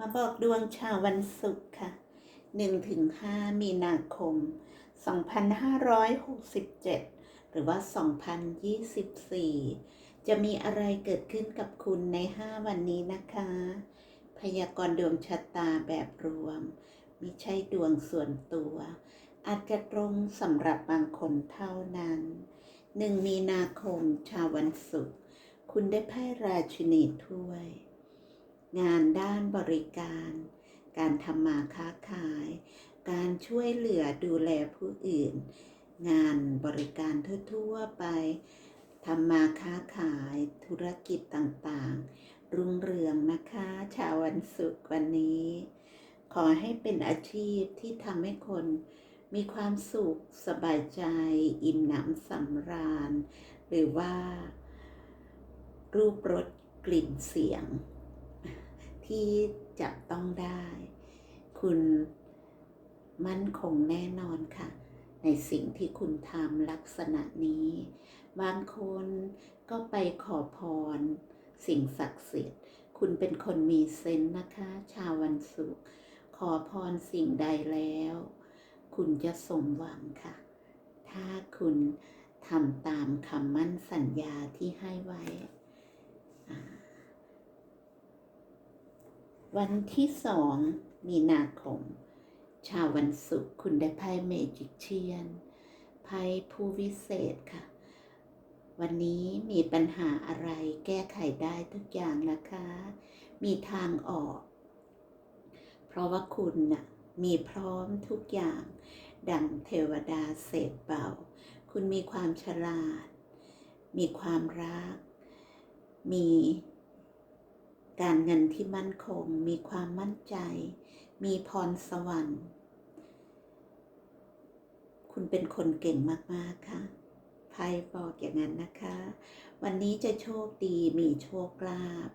มาบอกดวงชาววันศุกร์ค่ะ 1-5 มีนาคม 2567 หรือว่า 2024 จะมีอะไรเกิดขึ้นกับคุณใน 5 วันนี้นะคะ พยากรณ์ดวงชะตาแบบรวม ไม่ใช่ดวงส่วนตัว อาจจะตรงสำหรับบางคนเท่านั้น 1 มีนาคมชาววันศุกร์ คุณได้ไพ่ราชินีถ้วย งานด้านบริการ การทำมาค้าขาย การช่วยเหลือดูแลผู้อื่น งานบริการทั่ว ๆ ไปทำมาค้าขายธุรกิจต่างๆ รุ่งเรืองนะคะชาววันศุกร์วันนี้ ขอให้เป็นอาชีพที่ทำให้คนมีความสุขสบายใจ อิ่มหนำสำราญ หรือว่า รูปรสกลิ่นเสียง ที่จับต้องได้ คุณมั่นคงแน่นอนค่ะ ในสิ่งที่คุณทำลักษณะนี้ บางคนก็ไปขอพร สิ่งศักดิ์สิทธิ์ คุณเป็นคนมีเซนส์นะคะ ชาววันศุกร์ขอพรสิ่งใดแล้ว คุณจะสมหวังค่ะ ถ้าคุณทำตามคำมั่นสัญญาที่ให้ไว้อ่า วันที่สองมีนาคม ชาววันศุกร์คุณได้ไพ่เมจิกเชียนไพ่ผู้วิเศษค่ะ วันนี้มีปัญหาอะไรแก้ไขได้ทุกอย่างนะคะ มีทางออก เพราะว่าคุณน่ะมีพร้อมทุกอย่าง ดังเทวดาเศษเป่าคุณมีความฉลาด มีความรัก มี การเงินที่มั่นคง มีความมั่นใจ มีพรสวรรค์ คุณเป็นคนเก่งมาก ๆ ค่ะไพ่บอกอย่างนั้นนะคะ วันนี้จะโชคดี มีโชคลาภ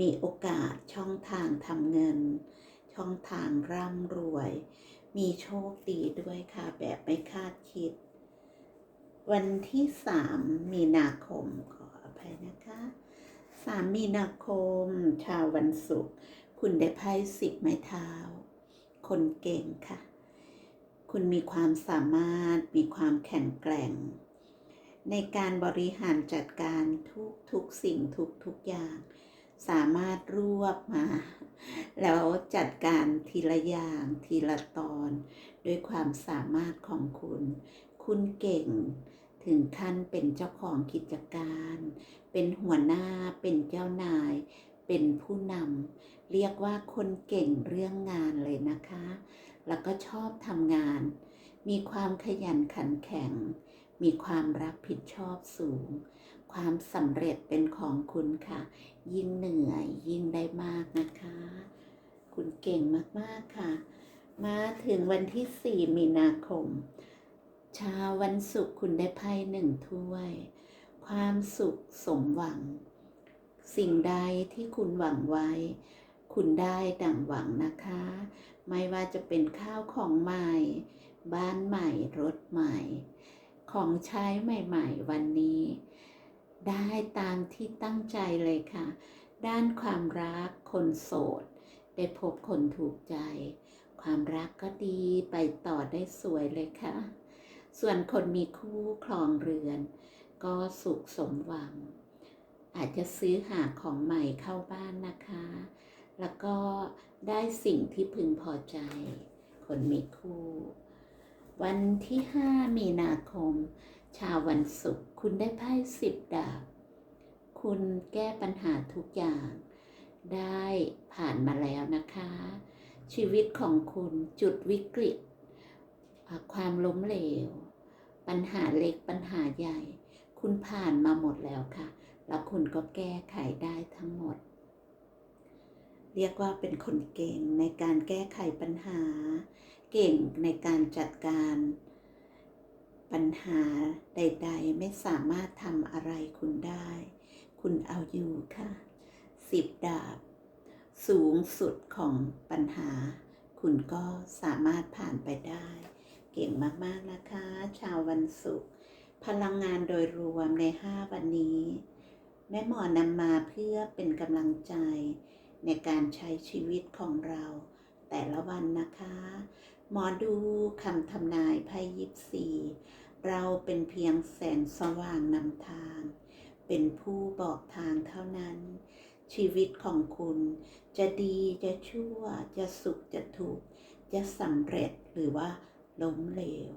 มีโอกาสช่องทางทำเงิน ช่องทางร่ำรวย มีโชคดีด้วยค่ะ แบบไม่คาดคิด วันที่สามมีนาคมขออภัยนะคะ สามมีนาคม ชาววันศุกร์คุณได้ไพ่สิบไม้เท้า คนเก่งค่ะ คุณมีความสามารถมีความแข็งแกร่ง ในการบริหารจัดการทุกทุกสิ่งทุกทุกอย่าง สามารถรวบมา แล้วจัดการทีละอย่างทีละตอนด้วยความสามารถของคุณ คุณเก่งถึงขั้นเป็นเจ้าของกิจการ เป็นหัวหน้า เป็นเจ้านาย เป็นผู้นำเรียกว่าคนเก่งเรื่องงานเลยนะคะ แล้วก็ชอบทำงาน มีความขยันขันแข็ง มีความรับผิดชอบสูง ความสำเร็จเป็นของคุณค่ะ ยิ่งเหนื่อยยิ่งได้มากนะคะ คุณเก่งมากๆค่ะ มาถึงวันที่ 4 มีนาคมเช้าวันศุกร์คุณได้ไพ่หนึ่งถ้วย ความสุขสมหวัง สิ่งใดที่คุณหวังไว้ คุณได้ดั่งหวังนะคะ ไม่ว่าจะเป็นข้าวของใหม่ บ้านใหม่รถใหม่ ของใช้ใหม่ๆ วันนี้ ได้ตามที่ตั้งใจเลยค่ะ ด้านความรักคนโสด ได้พบคนถูกใจ ความรักก็ดีไปต่อได้สวยเลยค่ะ ส่วนคนมีคู่ครองเรือน ก็สุขสมหวัง อาจจะซื้อหาของใหม่เข้าบ้านนะคะ แล้วก็ได้สิ่งที่พึงพอใจ คนมีคู่ วันที่ 5 มีนาคม ชาววันศุกร์คุณได้ไพ่สิบดาบ คุณแก้ปัญหาทุกอย่าง ได้ผ่านมาแล้วนะคะ ชีวิตของคุณจุดวิกฤต ความล้มเหลว ปัญหาเล็กปัญหาใหญ่ คุณผ่านมาหมดแล้วค่ะ แล้วคุณก็แก้ไขได้ทั้งหมด เรียกว่าเป็นคนเก่งในการแก้ไขปัญหา เก่งในการจัดการปัญหาใด ๆ ไม่สามารถทำอะไรคุณได้ คุณเอาอยู่ค่ะสิบดาบ สูงสุดของปัญหา คุณก็สามารถผ่านไปได้ เก่งมาก ๆ นะคะ ชาววันศุกร์ พลังงานโดยรวมใน 5 วันนี้ แม่หมอนำมาเพื่อเป็นกำลังใจ ในการใช้ชีวิตของเรา แต่ละวันนะคะ หมอดูคำทำนายไพ่ยิปซีเราเป็นเพียงแสงสว่างนำทาง เป็นผู้บอกทางเท่านั้น ชีวิตของคุณจะดีจะชั่วจะสุขจะทุกข์จะสำเร็จหรือว่าล้มเหลว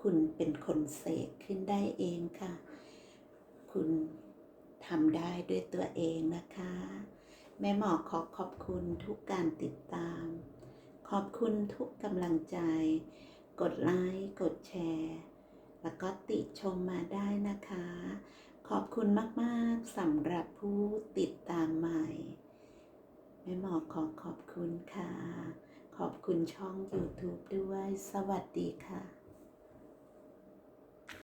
คุณเป็นคนเสกขึ้นได้เองค่ะ คุณทำได้ด้วยตัวเองนะคะ แม่หมอขอขอบคุณทุกการติดตาม ขอบคุณทุกกำลังใจ กดไลค์ กดแชร์ แล้วก็ติชมมาได้นะคะ ขอบคุณมากๆสำหรับผู้ติดตามใหม่ แม่หมอขอขอบคุณค่ะ ขอบคุณช่อง YouTube ด้วย สวัสดีค่ะ